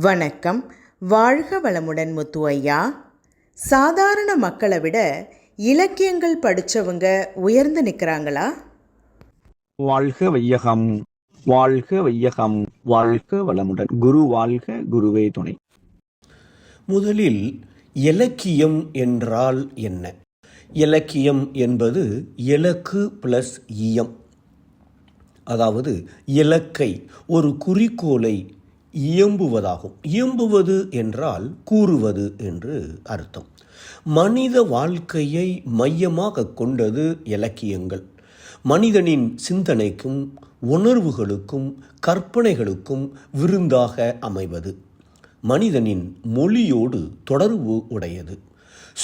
வணக்கம். வாழ்க வளமுடன் முத்து ஐயா சாதாரண மக்களை விட இலக்கியங்கள் படித்தவங்க உயர்ந்து நிற்கிறாங்களா வாழ்க வையகம் வாழ்க வையகம் வாழ்க வளமுடன். குரு வாழ்க குருவே துணை. முதலில் இலக்கியம் என்றால் என்ன? இலக்கியம் என்பது இலக்கு பிளஸ் இயம். அதாவது இலக்கை ஒரு குறிக்கோளை இயம்புவதாகும். இயம்புவது என்றால் கூறுவது என்று அர்த்தம். மனித வாழ்க்கையை மையமாக கொண்டது இலக்கியங்கள். மனிதனின் சிந்தனைக்கும் உணர்வுகளுக்கும் கற்பனைகளுக்கும் விருந்தாக அமைவது. மனிதனின் மொழியோடு தொடர்பு உடையது.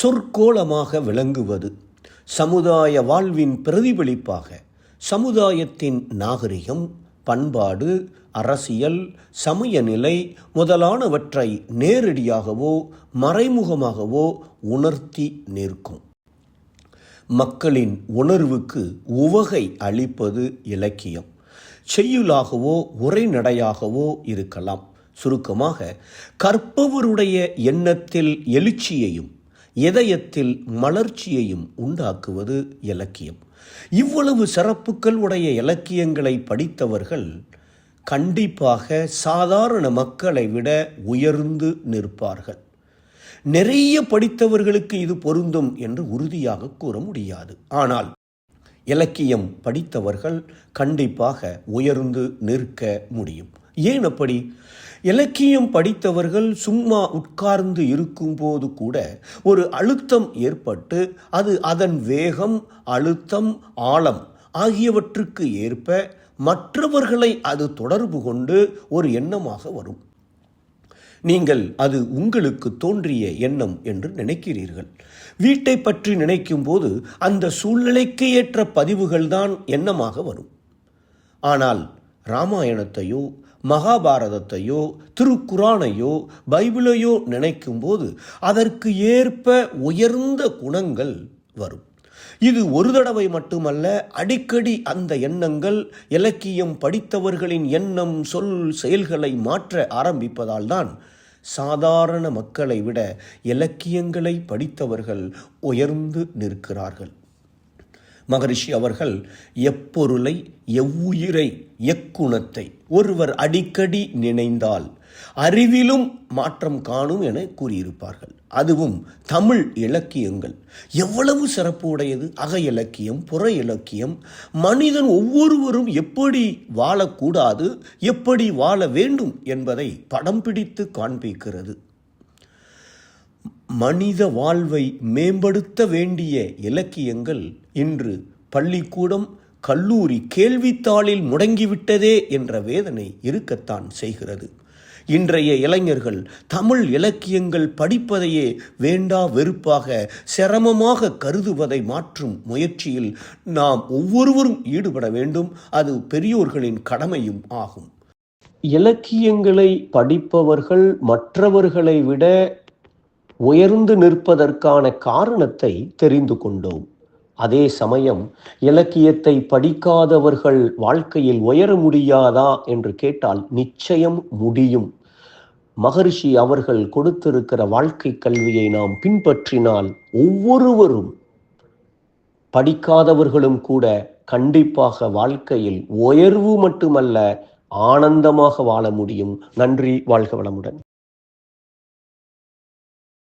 சொற்கோளமாக விளங்குவது. சமுதாய வாழ்வின் பிரதிபலிப்பாக சமுதாயத்தின் நாகரிகம் பண்பாடு அரசியல் சமயநிலை முதலானவற்றை நேரடியாகவோ மறைமுகமாகவோ உணர்த்தி நிற்கும். மக்களின் உணர்வுக்கு உவகை அளிப்பது இலக்கியம். செய்யுளாகவோ உரைநடையாகவோ இருக்கலாம். சுருக்கமாக கற்பவருடைய எண்ணத்தில் எழுச்சியையும் இதயத்தில் மலர்ச்சியையும் உண்டாக்குவது இலக்கியம். இவ்வளவு சிறப்புக்கள் உடைய இலக்கியங்களை படித்தவர்கள் கண்டிப்பாக சாதாரண மக்களை விட உயர்ந்து நிற்பார்கள். நிறைய படித்தவர்களுக்கு இது பொருந்தும் என்று உறுதியாக கூற முடியாது. ஆனால் இலக்கியம் படித்தவர்கள் கண்டிப்பாக உயர்ந்து நிற்க முடியும். ஏன் அப்படி? இலக்கியம் படித்தவர்கள் சும்மா உட்கார்ந்து இருக்கும்போது கூட ஒரு அழுத்தம் ஏற்பட்டு அது அதன் வேகம் அழுத்தம் ஆழம் ஆகியவற்றுக்கு ஏற்ப மற்றவர்களை அது தொடர்பு கொண்டு ஒரு எண்ணமாக வரும். நீங்கள் அது உங்களுக்கு தோன்றிய எண்ணம் என்று நினைக்கிறீர்கள். வீட்டை பற்றி நினைக்கும்போது அந்த சூழ்நிலைக்கு ஏற்ற பதிவுகள்தான் எண்ணமாக வரும். ஆனால் ராமாயணத்தையோ மகாபாரதத்தையோ திருக்குறானையோ பைபிளையோ நினைக்கும் போது அதற்கு ஏற்ப உயர்ந்த குணங்கள் வரும். இது ஒரு தடவை மட்டுமல்ல அடிக்கடி அந்த எண்ணங்கள் இலக்கியம் படித்தவர்களின் எண்ணம் சொல் செயல்களை மாற்ற ஆரம்பிப்பதால் தான் சாதாரண மக்களை விட இலக்கியங்களை படித்தவர்கள் உயர்ந்து நிற்கிறார்கள். மகரிஷி அவர்கள் எப்பொருளை எவ்வுயிரை எக்குணத்தை ஒருவர் அடிக்கடி நினைந்தால் அறிவிலும் மாற்றம் காணும் என கூறியிருப்பார்கள். அதுவும் தமிழ் இலக்கியங்கள். எவ்வளவு சிறப்பு உடையது அக இலக்கியம் புற இலக்கியம். மனிதன் ஒவ்வொருவரும் எப்படி வாழக்கூடாது? எப்படி வாழ வேண்டும் என்பதை படம் பிடித்து காண்பிக்கிறது. மனித வாழ்வை மேம்படுத்த வேண்டிய இலக்கியங்கள் இன்று பள்ளிக்கூடம் கல்லூரி கேள்வித்தாளில் முடங்கிவிட்டதே என்ற வேதனை இருக்கத்தான் செய்கிறது. இன்றைய இளைஞர்கள் தமிழ் இலக்கியங்கள் படிப்பதையே வேண்டா வெறுப்பாக சிரமமாக கருதுவதை மாற்றும் முயற்சியில் நாம் ஒவ்வொருவரும் ஈடுபட வேண்டும். அது பெரியோர்களின் கடமையும் ஆகும். இலக்கியங்களை படிப்பவர்கள் மற்றவர்களை விட உயர்ந்து நிற்பதற்கான காரணத்தை தெரிந்து கொண்டோம். அதே சமயம் இலக்கியத்தை படிக்காதவர்கள் வாழ்க்கையில் உயர முடியாதா என்று கேட்டால் நிச்சயம் முடியும். மகரிஷி அவர்கள் கொடுத்திருக்கிற வாழ்க்கை கல்வியை நாம் பின்பற்றினால் ஒவ்வொருவரும் படிக்காதவர்களும் கூட கண்டிப்பாக வாழ்க்கையில் உயர்வு மட்டுமல்ல ஆனந்தமாக வாழ முடியும். நன்றி வாழ்க வளமுடன்.